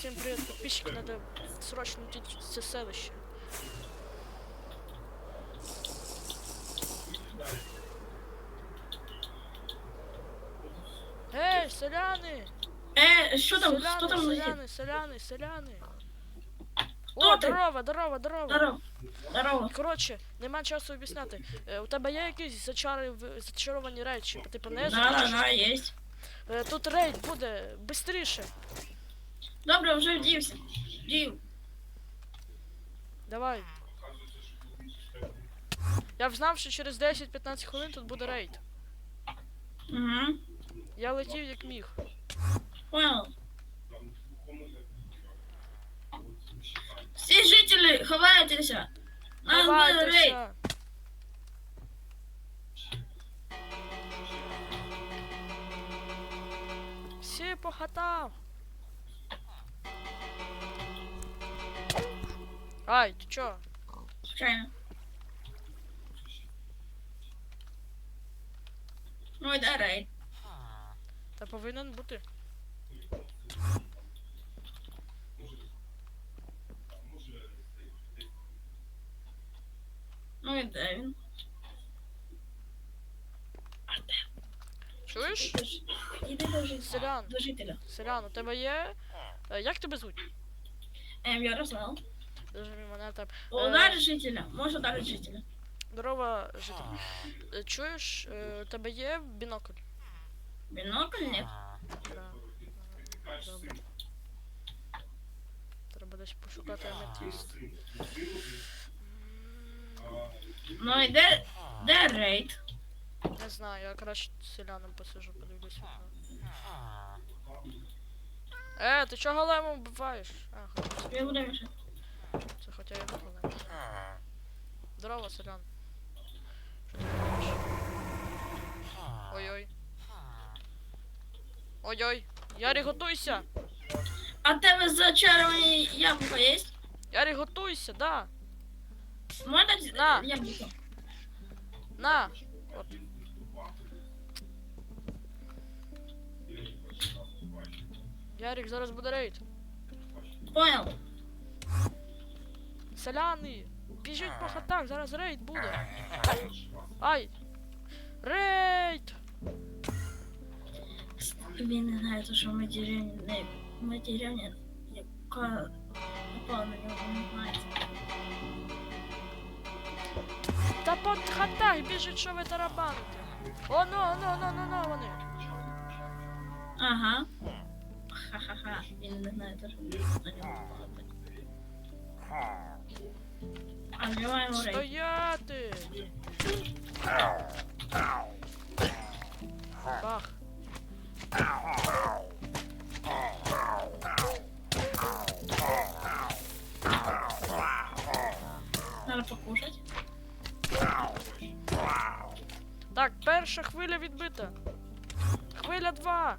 всем привет, подписчики, надо срочно уйти в це селище. Ей, селяни! Е, що там? селяни, Хто там летить? селяни, селяни, селяни. Хто О, ти? здорово, здорово, здорово. Здорово. Здорово. Коротше, нема часу об'ясняти. Е, у тебе є якісь зачари, зачаровані речі, типу не Да, да, да, єсть. Е, Тут рейд буде, бистріше. Добре, вже вдівся. Вдів. Давай. Я б знав, що через 10-15 хвилин тут буде рейд. Угу. Я летів як міг. Понял. Всі жителі, ховайтеся. Нам буде рейд. Давайтеся. Всі по хатам. Ай, ти чо? Звичайно. Ну, йде рейд. Та повинен бути. Ну, йде він. Чуєш? Іди до жителя. Селян, До жителя. селян, у тебе є. Е, Як тебе звуть? Ем, Ярослав. Дуже мене там. Ударить жителя. Може ударити жителя. Здорова житель. Е, Чуєш, е, у тебе є бінокль? Бінокль. Да. Добре. Треба десь пошукати аметист. Ну, йде, де рейд? Не знаю, я краще з селяном посижу, подивлюся. Е, ти чого големом вбиваєш? А, хоча Я буду мішати. Хоча я не. Здорово, робиш? Ой-ой. Ой-ой. Ярі, готуйся! А тебе зачаровані яблука є? Ярі, готуйся, да! Можна На. яблуко? На! От. Ярик, зараз буде рейд. Понял. Селяни! Біжіть по хатах, зараз рейд буде. Ай! Рейд! Він не знає, то, що ми деревня, не, ми деревня, яка напала на нього, не знає. Та по хатах біжить, що ви тарабаните. О, ну, ну, ну, ну, ну, вони. Ага. Ха-ха-ха. Він не знає, то, що на нього напала. Рейд. Стояти! Бах. Треба покушати. Так, перша хвиля відбита. Хвиля два.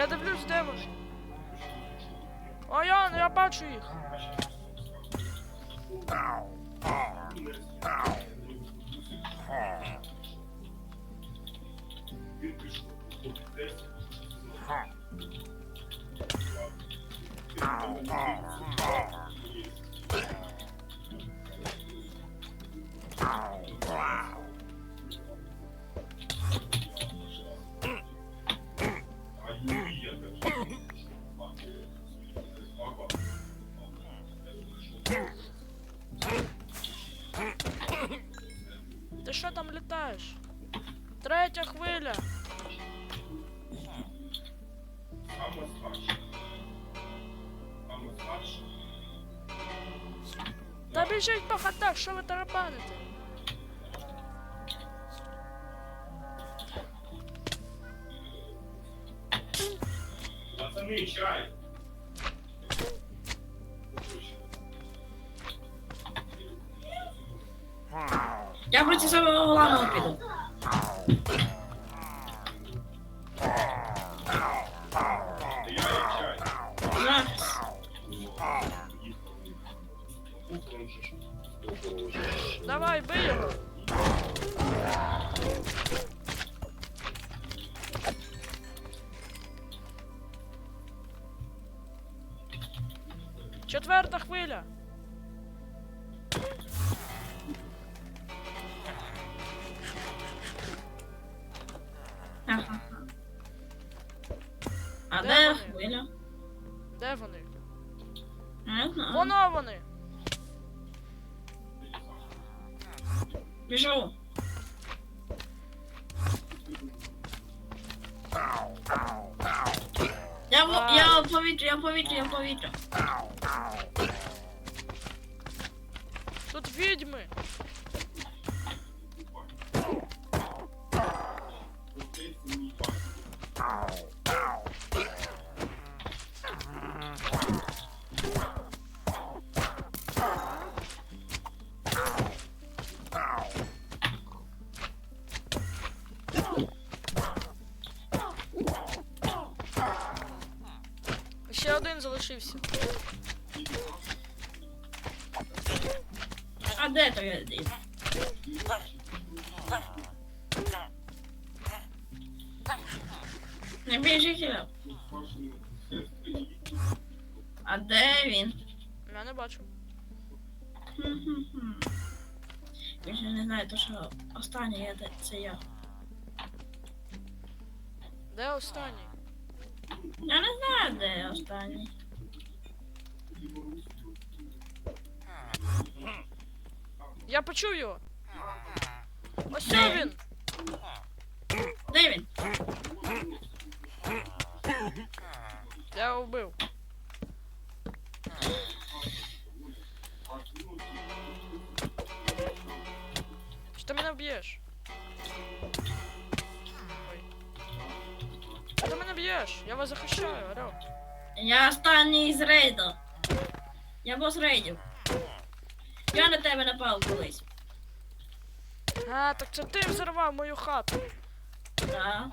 Я дивлюсь, де вони. О, я, я бачу їх. Літаєш? Третя хвиля. Та біжіть по хатах, що ви тарабаните? Пацани, чай. Я проти самого головного піду. Давай, бий його. Четверта хвиля. В- А. я в повітря, я в повітря. Тут відьми. Ще один залишився. А де то я дів? Не біжи сюди. А де він? Я не бачу. Я ще не знаю, то що останнє я це я. Де останній? Я не знаю, де останній. Я почув його. Ось він. Де він? Я його вбив. Чи ти мене вб'єш? Ой. Ти мене б'єш? Я вас захищаю, алло. Я останній з рейду. Я бос рейдів. Я на тебе напав колись. А, так це ти взорвав мою хату. Так.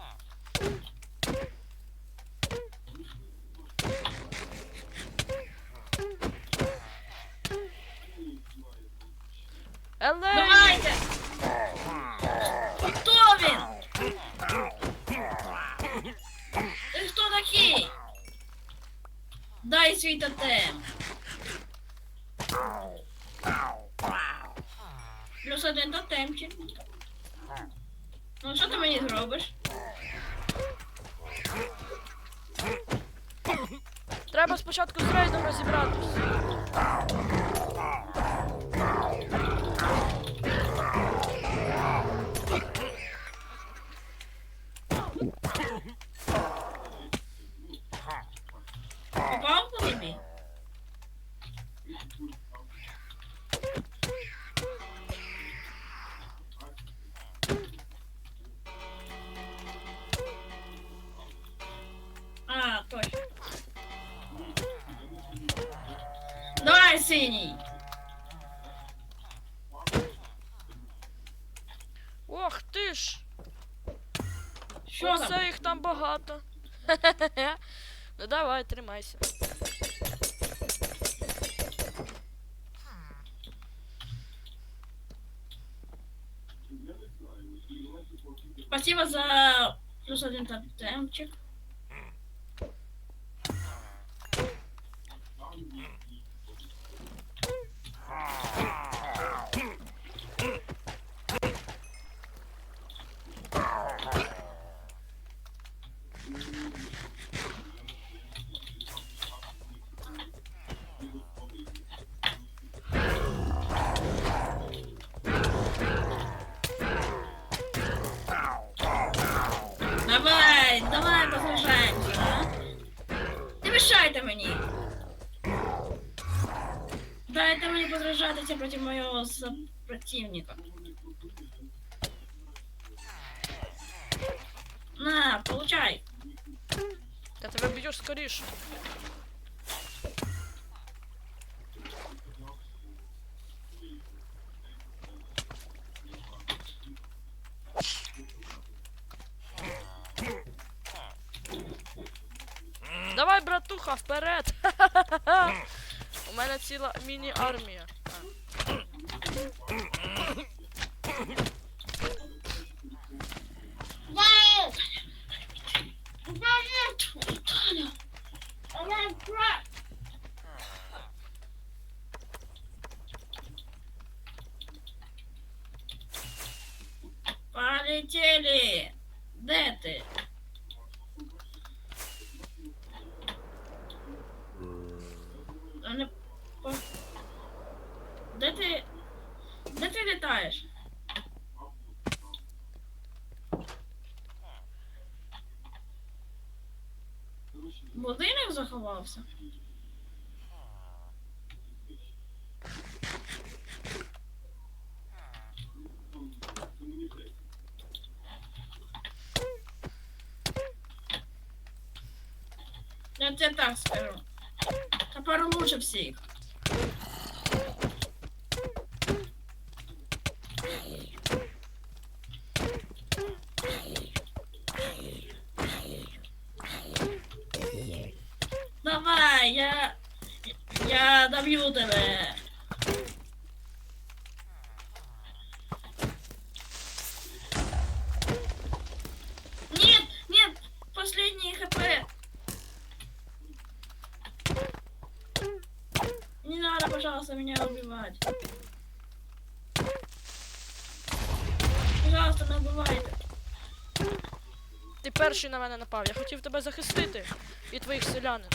Елей! Давайте! Хто він? Ти хто такий? Дай свій тотем. Плюс один тотемчик. Ну що ти мені зробиш? Треба спочатку з рейдом розібратись. А, точно. Давай, синій. Ох ти ж! Що там? Оце їх там багато. ну давай, тримайся. Спасибо за плюс один тотемчик. Позражатися проти моєго супротивника. На, получай. Я тебе б'ю скоріше. Давай, братуха, вперед! У мене ціла міні-армія. А. полетели. Де ти? А не по- Де ти? Де ти літаєш? Будинок заховався? Я тебе так скажу. Тепер лучше всіх. Давай, я. Я доб'ю тебе. Нет, нет, последний хп. Не надо, пожалуйста, меня убивать. Пожалуйста, не убивайте. Ти перший на мене напав. Я хотів тебе захистити від твоїх селянин.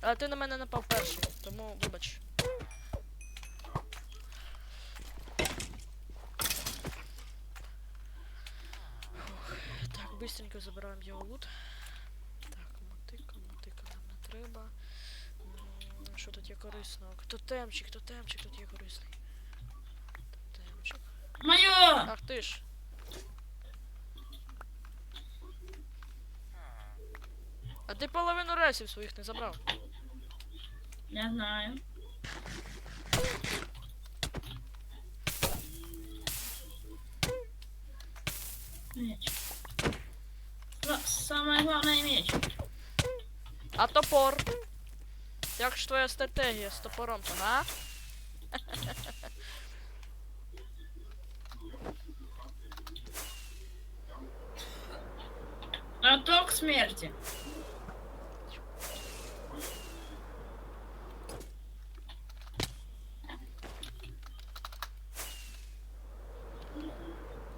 Але ти на мене напав перший, тому вибач. Фух, Так, быстренько забираємо його лут. Так, мотика, мотика нам не треба. Що тут є корисного? Тотемчик, тотемчик тут є корисний. Тотемчик. Мое! Ах ти ж. А ти половину ресів своїх не забрав. Я знаю. Меч. Самое главное меч. А топор? Як ж твоя стратегія з топором там, а? Лоток смерти.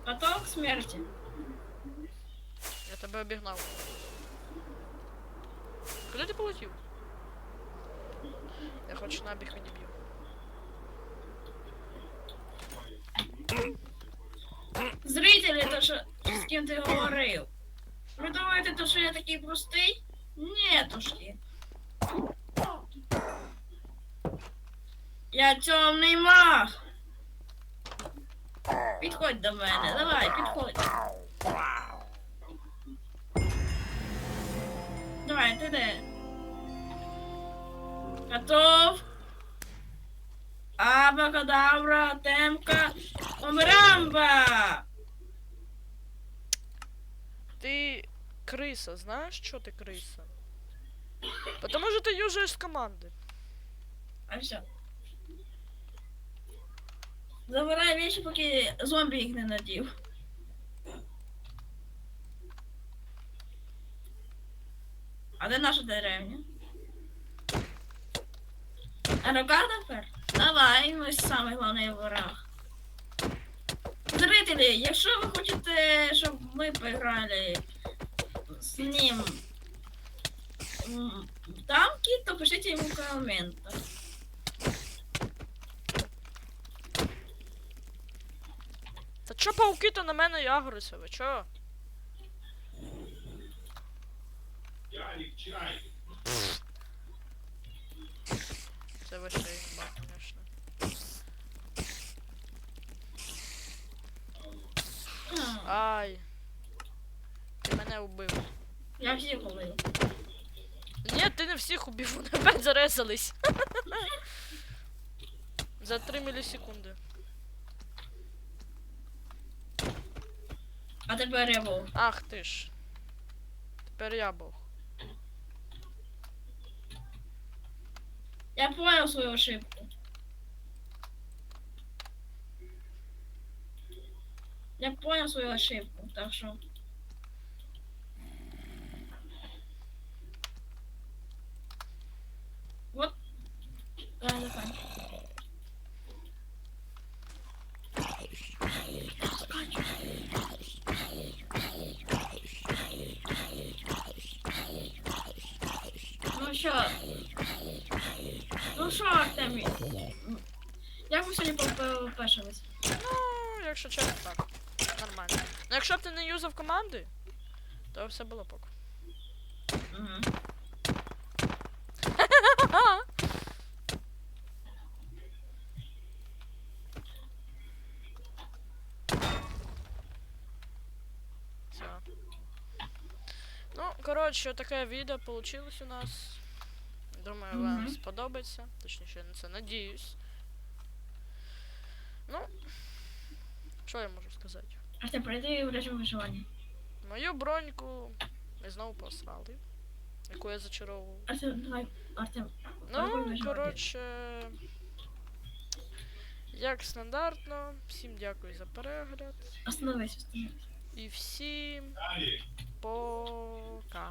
Лоток смерти. Я тебе обігнав. Куди ти полетів? Я хоч набіг відіб'ю. Зрителі, то що з ким ти говорив. Ви думаєте, то, що я такий простий? Нетушки. Я темний маг. Підходь до мене, давай, підходь. Давай, ти де? Готов? Абакадабра, темка, омрамба! Ти криса, знаєш, що ти криса? Потому що ти юзаєш з команди. А все. Забирай вещи, поки зомбі їх не надів. А де наша деревня? А ну тепер? Давай, ми самий головний ворог. Зрителі, якщо ви хочете, щоб ми поіграли з ним в танки, то пишіть йому в коментах. Та чо пауки-то на мене ягорися, ви чо? Ярик, чай. Це вище конечно. Ай. Ти мене убив. Я всі голив. Ні, ти не всіх убив, вони опять зарезались. За 3 мілісекунди. А тепер я був. Ах ти ж. Тепер я Бог. Я понял свою ошибку. Я понял свою ошибку, так что... Вот. Да, заканчивай. Ну, еще. Артем, м, як ви сьогодні попешились? Ну, якщо чесно, так. Нормально. Ну якщо б ти не юзав команди, то все було пок. Угу. Все. Ну, коротше, таке відео получилось у нас. Думаю, вам Мгм. сподобається. Точніше, на це надіюсь. Ну, що я можу сказати? Артем, пройди в режим виживання. Мою броньку ми знову посрали, яку я зачаровував. Артем, давай, Артем. Ну, коротше. Як стандартно, всім дякую за перегляд. Остановись, остановись. І всім пока.